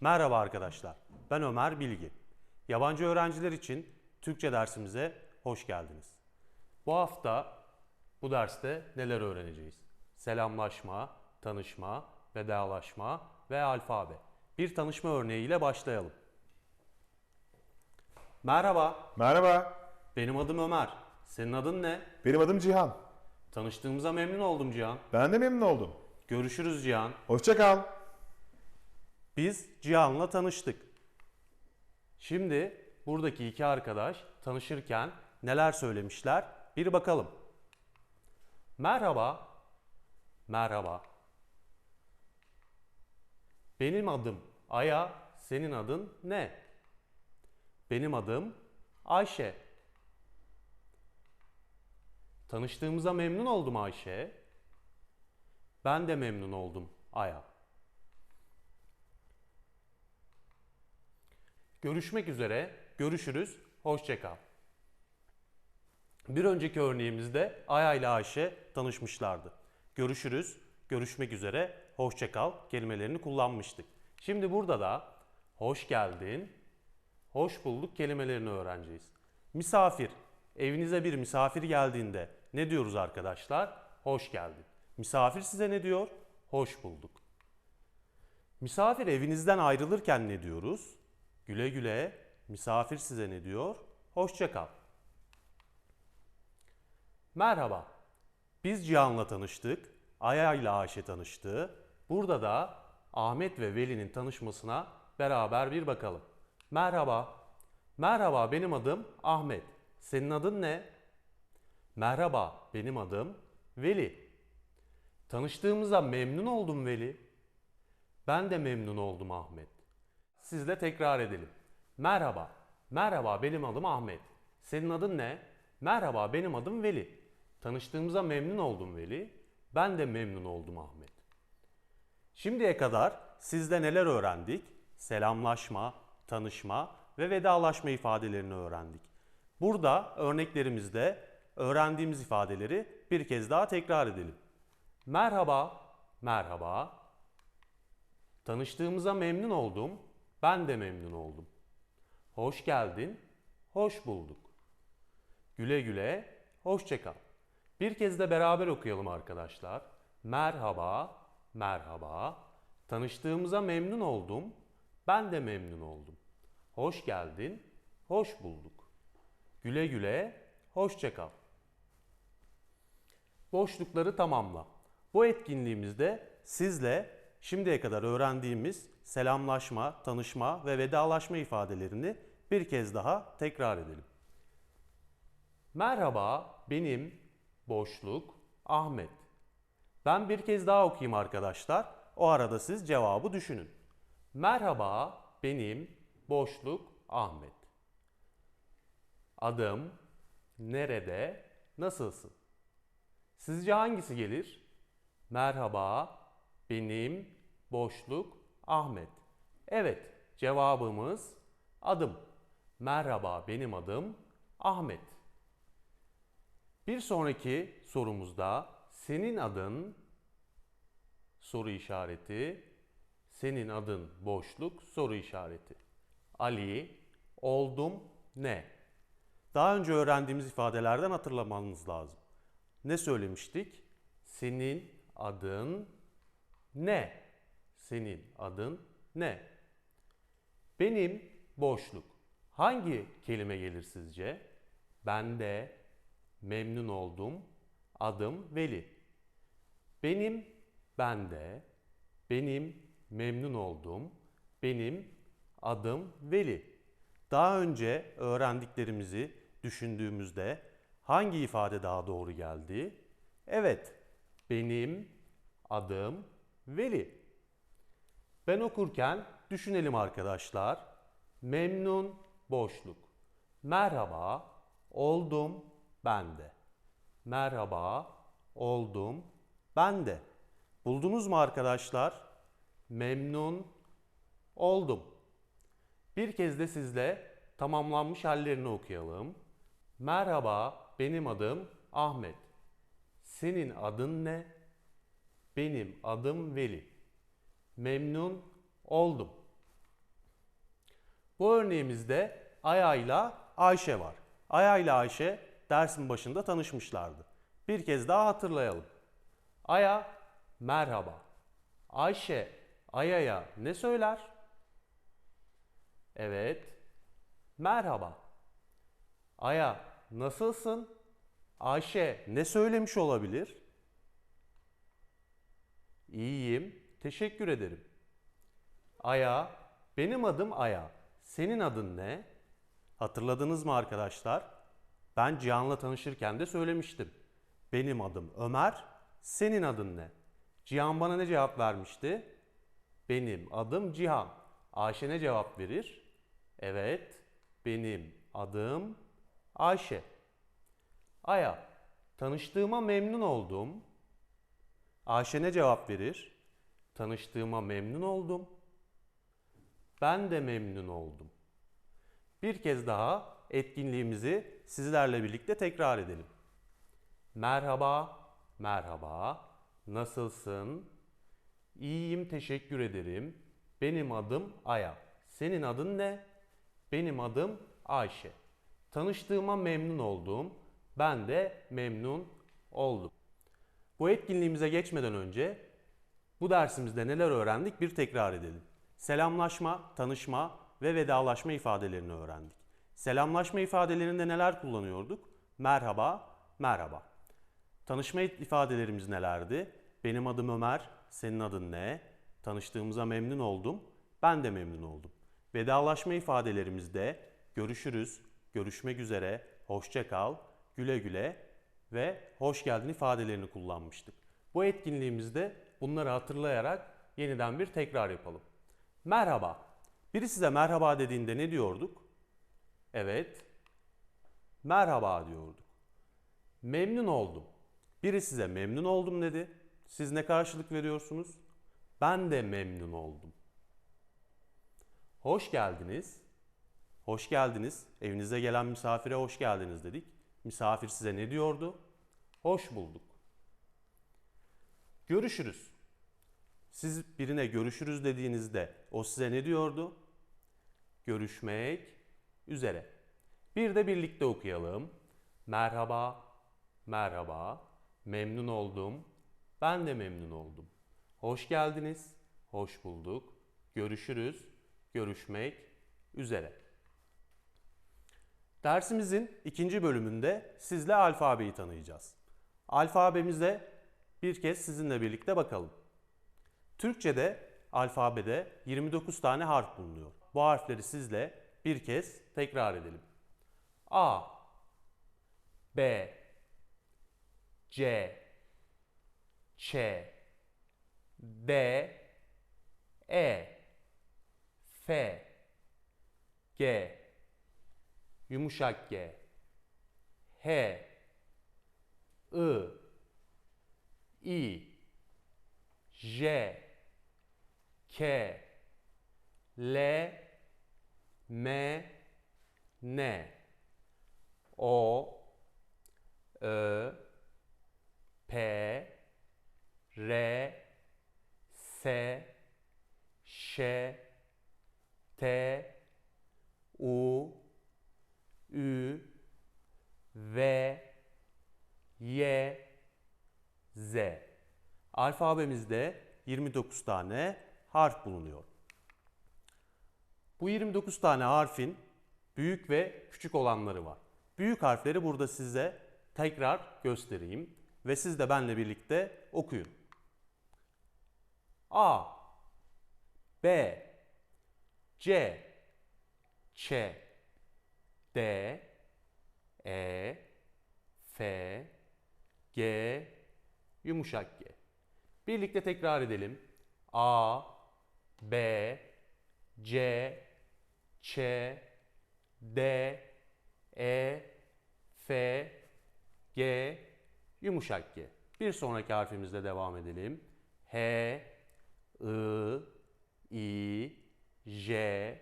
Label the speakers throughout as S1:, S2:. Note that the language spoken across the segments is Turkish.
S1: Merhaba arkadaşlar, ben Ömer Bilgi. Yabancı öğrenciler için Türkçe dersimize hoş geldiniz. Bu hafta bu derste neler öğreneceğiz? Selamlaşma, tanışma, vedalaşma ve alfabe. Bir tanışma örneğiyle başlayalım. Merhaba,
S2: Merhaba,
S1: benim adım Ömer. Senin adın ne?
S2: benim adım Cihan.
S1: Tanıştığımıza memnun oldum Cihan.
S2: Ben de memnun oldum.
S1: Görüşürüz Cihan.
S2: Hoşça kal.
S1: Biz Cihan'la tanıştık. Şimdi buradaki iki arkadaş tanışırken neler söylemişler bir bakalım. Merhaba. Merhaba. Benim adım Aya, senin adın ne? Benim adım Ayşe. Tanıştığımıza memnun oldum Ayşe. Ben de memnun oldum Aya. Görüşmek üzere, görüşürüz, hoşçakal. Bir önceki örneğimizde Aya ile Ayşe tanışmışlardı. Görüşürüz, görüşmek üzere, hoşçakal kelimelerini kullanmıştık. Şimdi burada da hoş geldin, hoş bulduk kelimelerini öğreneceğiz. Misafir, evinize bir misafir geldiğinde ne diyoruz arkadaşlar? Hoş geldin. Misafir size ne diyor? Hoş bulduk. Misafir evinizden ayrılırken ne diyoruz? Güle güle. Misafir size ne diyor? Hoşça kal. Merhaba. Biz Cihan'la tanıştık. Aya ile Ayşe tanıştı. Burada da Ahmet ve Veli'nin tanışmasına beraber bir bakalım. Merhaba. Merhaba benim adım Ahmet. Senin adın ne? Merhaba benim adım Veli. Tanıştığımıza memnun oldum Veli. Ben de memnun oldum Ahmet. Sizle tekrar edelim. Merhaba. Merhaba benim adım Ahmet. Senin adın ne? Merhaba benim adım Veli. Tanıştığımıza memnun oldum Veli. Ben de memnun oldum Ahmet. Şimdiye kadar sizde neler öğrendik? Selamlaşma, tanışma ve vedalaşma ifadelerini öğrendik. Burada örneklerimizde öğrendiğimiz ifadeleri bir kez daha tekrar edelim. Merhaba, merhaba. Tanıştığımıza memnun oldum. Ben de memnun oldum. Hoş geldin. Hoş bulduk. Güle güle. Hoşça kal. Bir kez de beraber okuyalım arkadaşlar. Merhaba, merhaba. Tanıştığımıza memnun oldum. Ben de memnun oldum. Hoş geldin. Hoş bulduk. Güle güle. Hoşça kal. Boşlukları tamamla. Bu etkinliğimizde sizle şimdiye kadar öğrendiğimiz selamlaşma, tanışma ve vedalaşma ifadelerini bir kez daha tekrar edelim. Merhaba, benim boşluk Ahmet. Ben bir kez daha okuyayım arkadaşlar. O arada siz cevabı düşünün. Merhaba, benim boşluk Ahmet. Adım, nerede, nasılsın? Sizce hangisi gelir? Merhaba, benim boşluk Ahmet. Evet, cevabımız adım. Merhaba, benim adım Ahmet. Bir sonraki sorumuzda senin adın soru işareti, senin adın boşluk soru işareti. Ali, oldum ne? Daha önce öğrendiğimiz ifadelerden hatırlamanız lazım. Ne söylemiştik? Senin adın ne? Senin adın ne? Benim boşluk. Hangi kelime gelir sizce? Ben de memnun oldum. Adım Veli. Benim ben de benim memnun oldum. Benim adım Veli. Daha önce öğrendiklerimizi düşündüğümüzde hangi ifade daha doğru geldi? Evet, benim adım Veli. Ben okurken düşünelim arkadaşlar. Memnun boşluk. Merhaba, oldum ben de. Merhaba, oldum ben de. Buldunuz mu arkadaşlar? Memnun oldum. Bir kez de sizle tamamlanmış hallerini okuyalım. Merhaba, benim adım Ahmet. Senin adın ne? Benim adım Veli. Memnun oldum. Bu örneğimizde Aya ile Ayşe var. Aya ile Ayşe dersin başında tanışmışlardı. Bir kez daha hatırlayalım. Aya merhaba. Ayşe Aya'ya ne söyler? Evet. Merhaba. Aya nasılsın? Ayşe ne söylemiş olabilir? İyiyim. Teşekkür ederim. Aya, benim adım Aya. Senin adın ne? Hatırladınız mı arkadaşlar? Ben Cihan'la tanışırken de söylemiştim. Benim adım Ömer, senin adın ne? Cihan bana ne cevap vermişti? Benim adım Cihan. Ayşe ne cevap verir? Evet, benim adım Ayşe. Aya, tanıştığıma memnun oldum. Ayşe cevap verir? Tanıştığıma memnun oldum. Ben de memnun oldum. Bir kez daha etkinliğimizi sizlerle birlikte tekrar edelim. Merhaba, merhaba. Nasılsın? İyiyim, teşekkür ederim. Benim adım Aya. Senin adın ne? Benim adım Ayşe. Tanıştığıma memnun oldum. Ben de memnun oldum. Bu etkinliğimize geçmeden önce bu dersimizde neler öğrendik bir tekrar edelim. Selamlaşma, tanışma ve vedalaşma ifadelerini öğrendik. Selamlaşma ifadelerinde neler kullanıyorduk? Merhaba, merhaba. Tanışma ifadelerimiz nelerdi? Benim adım Ömer, senin adın ne? Tanıştığımıza memnun oldum, ben de memnun oldum. Vedalaşma ifadelerimizde görüşürüz, görüşmek üzere, hoşça kal, güle güle ve hoş geldin ifadelerini kullanmıştık. Bu etkinliğimizde bunları hatırlayarak yeniden bir tekrar yapalım. Merhaba. Biri size merhaba dediğinde ne diyorduk? Evet. Merhaba diyorduk. Memnun oldum. Biri size memnun oldum dedi. Siz ne karşılık veriyorsunuz? Ben de memnun oldum. Hoş geldiniz. Hoş geldiniz. Evinize gelen misafire hoş geldiniz dedik. Misafir size ne diyordu? Hoş bulduk. Görüşürüz. Siz birine görüşürüz dediğinizde o size ne diyordu? Görüşmek üzere. Bir de birlikte okuyalım. Merhaba, merhaba, memnun oldum, ben de memnun oldum. Hoş geldiniz, hoş bulduk, görüşürüz, görüşmek üzere. Dersimizin ikinci bölümünde sizle alfabeyi tanıyacağız. Alfabemize bir kez sizinle birlikte bakalım. Türkçe'de alfabede 29 tane harf bulunuyor. Bu harfleri sizle bir kez tekrar edelim. A B C Ç D E F G yumuşak G. H. I. I. J. K. L. M. N. O. Ö. P. R. S. Ş. T. U Ü V Y Z. Alfabemizde 29 tane harf bulunuyor. Bu 29 tane harfin büyük ve küçük olanları var. Büyük harfleri burada size tekrar göstereyim ve siz de benle birlikte okuyun. A B C Ç D E F G yumuşak G. Birlikte tekrar edelim. A B C Ç D E F G yumuşak G. Bir sonraki harfimizle devam edelim. H I I J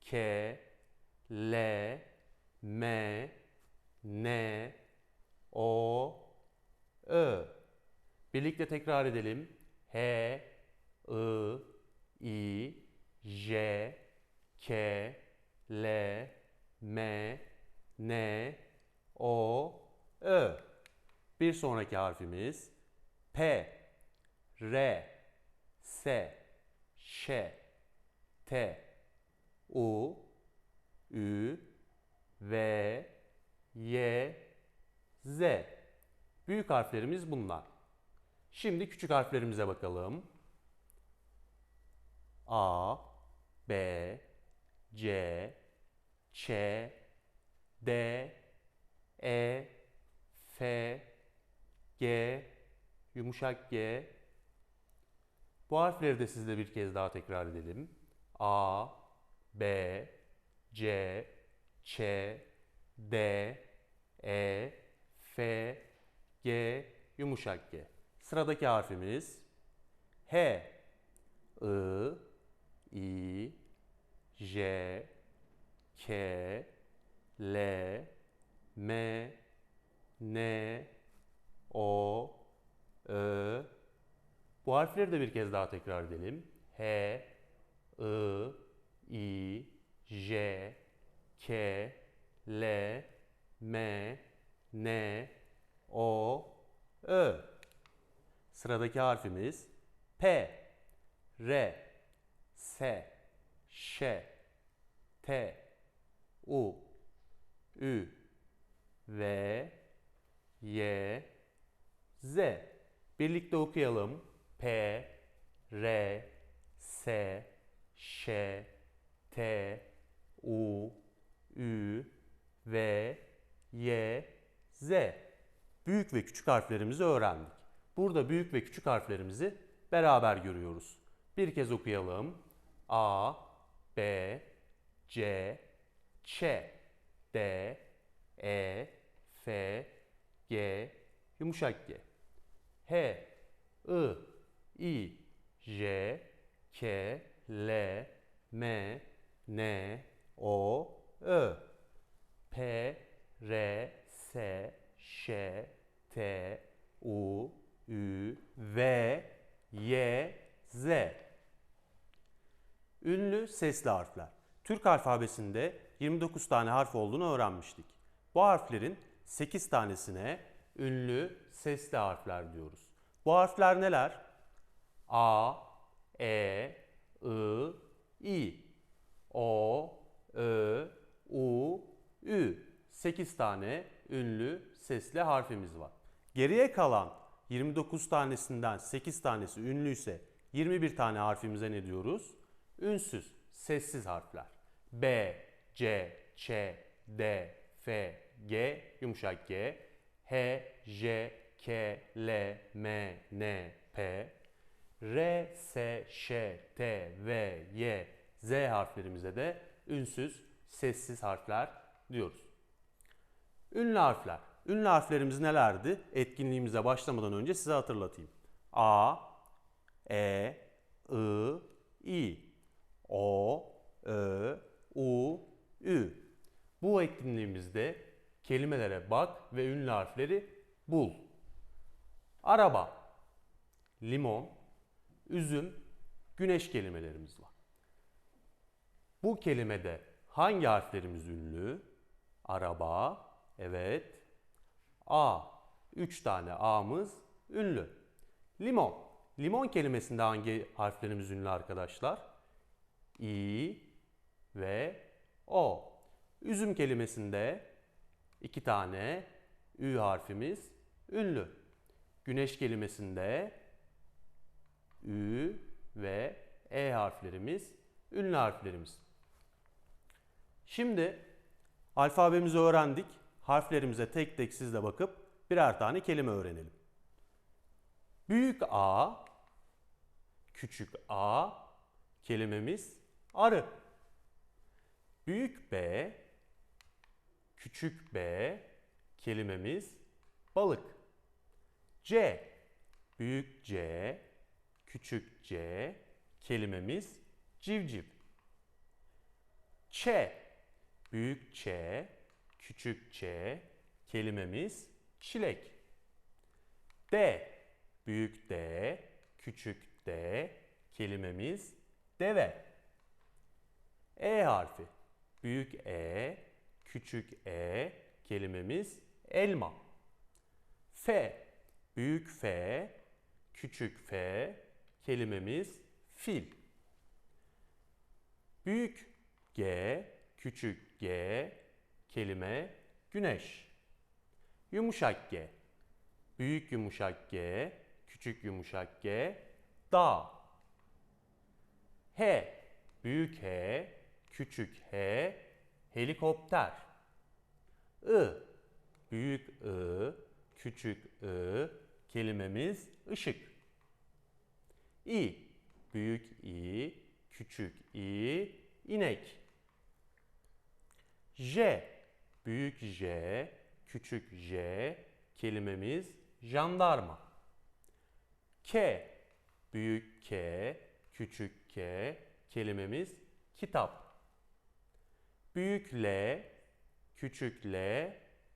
S1: K L M N O Ö. Birlikte tekrar edelim. H I I J K L, M, N, O, Ö. Bir sonraki harfimiz P, R, S, Ş, T, U, Ü, V, Y, Z. Büyük harflerimiz bunlar. Şimdi küçük harflerimize bakalım. A, B, C, Ç, D, E, F, G, yumuşak G. Bu harfleri de sizle bir kez daha tekrar edelim. A, B, C, Ç, D, E, F, G, yumuşak G. Sıradaki harfimiz H, I, I, J, K, L, M, N, O, Ö. Bu harfleri de bir kez daha tekrar edelim. H, I, I, J, K, L, M, N, O, Ö. Sıradaki harfimiz P, R, S, Ş, T, U, Ü, V, Y, Z. Birlikte okuyalım. P, R, S, Ş, T, U, Ü, V, Y, Z. Büyük ve küçük harflerimizi öğrendik. Burada büyük ve küçük harflerimizi beraber görüyoruz. Bir kez okuyalım. A, B, C, Ç, D, E, F, G, yumuşak G. H, I, I, J, K, L, M, N, O, Ö. P, R, S, Ş, T, U, Ü, V, Y, Z. Ünlü sesli harfler. Türk alfabesinde 29 tane harf olduğunu öğrenmiştik. Bu harflerin 8 tanesine ünlü sesli harfler diyoruz. Bu harfler neler? A, E, I, I, O, Ö, U, Ü. 8 tane ünlü sesli harfimiz var. Geriye kalan 29 tanesinden 8 tanesi ünlüyse 21 tane harfimize ne diyoruz? Ünsüz, sessiz harfler. B, C, Ç, D, F, G, yumuşak G, H, J, K, L, M, N, P, R, S, Ş, T, V, Y, Z harflerimize de ünsüz, sessiz harfler diyoruz. Ünlü harfler. Ünlü harflerimiz nelerdi? Etkinliğimize başlamadan önce size hatırlatayım. A, E, I, I, O, Ö, U, Ü. Bu etkinliğimizde kelimelere bak ve ünlü harfleri bul. Araba, limon, üzüm, güneş kelimelerimiz var. Bu kelimede hangi harflerimiz ünlü? Araba, evet. A, 3 tane A'mız ünlü. Limon. Limon kelimesinde hangi harflerimiz ünlü arkadaşlar? İ ve O. Üzüm kelimesinde iki tane Ü harfimiz ünlü. Güneş kelimesinde Ü ve E harflerimiz ünlü harflerimiz. Şimdi alfabemizi öğrendik. Harflerimize tek tek sizle bakıp birer tane kelime öğrenelim. Büyük A, küçük A kelimemiz arı. Büyük B, küçük B kelimemiz balık. C, büyük C, küçük C kelimemiz civciv. Ç, büyük Ç, küçük Ç kelimemiz çilek. D, büyük D, küçük D kelimemiz deve. E harfi. büyük E, küçük E kelimemiz elma. F, büyük F, küçük F kelimemiz fil. Büyük G, küçük G kelime güneş. Yumuşak G, büyük yumuşak G, küçük yumuşak G dağ. H, büyük H, küçük H helikopter. I, büyük I, küçük I kelimemiz ışık. İ, büyük İ, küçük İ, inek. J, büyük J, küçük J kelimemiz jandarma. K, büyük K, küçük K kelimemiz kitap. Büyük L, küçük L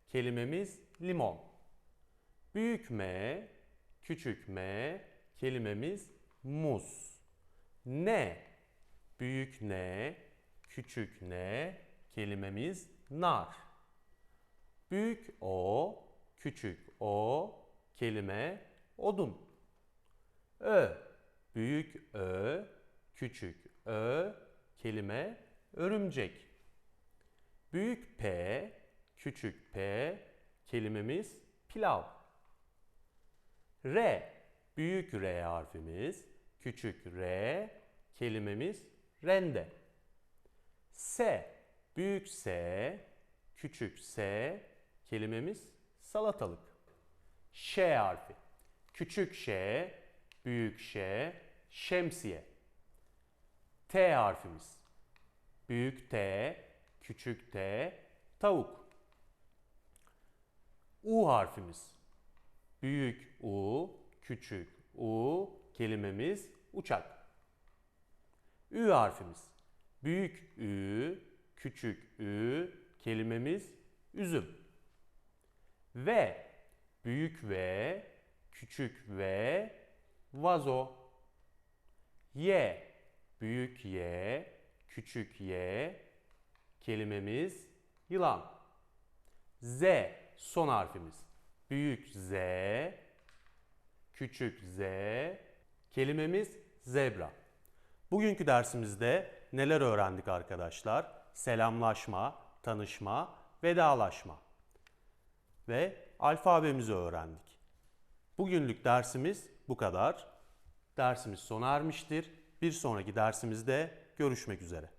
S1: kelimemiz limon. Büyük M, küçük M kelimemiz muz. N, büyük N, küçük N kelimemiz nar. Büyük O, küçük O kelime odun. Ö, büyük Ö, küçük Ö kelime örümcek. Büyük P, küçük P kelimemiz pilav. R, büyük R harfimiz, küçük R kelimemiz rende. S, büyük S, küçük S kelimemiz salatalık. Ş harfi. Küçük Ş, büyük Ş, şemsiye. T harfimiz. Büyük T, küçük T, tavuk. U harfimiz. Büyük U, küçük U kelimemiz uçak. Ü harfimiz. Büyük Ü, küçük Ü kelimemiz üzüm. V, büyük V, küçük V, vazo. Y, büyük Y, küçük Y kelimemiz yılan. Z, son harfimiz. Büyük Z, küçük Z kelimemiz zebra. Bugünkü dersimizde neler öğrendik arkadaşlar? Selamlaşma, tanışma, vedalaşma ve alfabemizi öğrendik. Bugünlük dersimiz bu kadar. Dersimiz sona ermiştir. Bir sonraki dersimizde görüşmek üzere.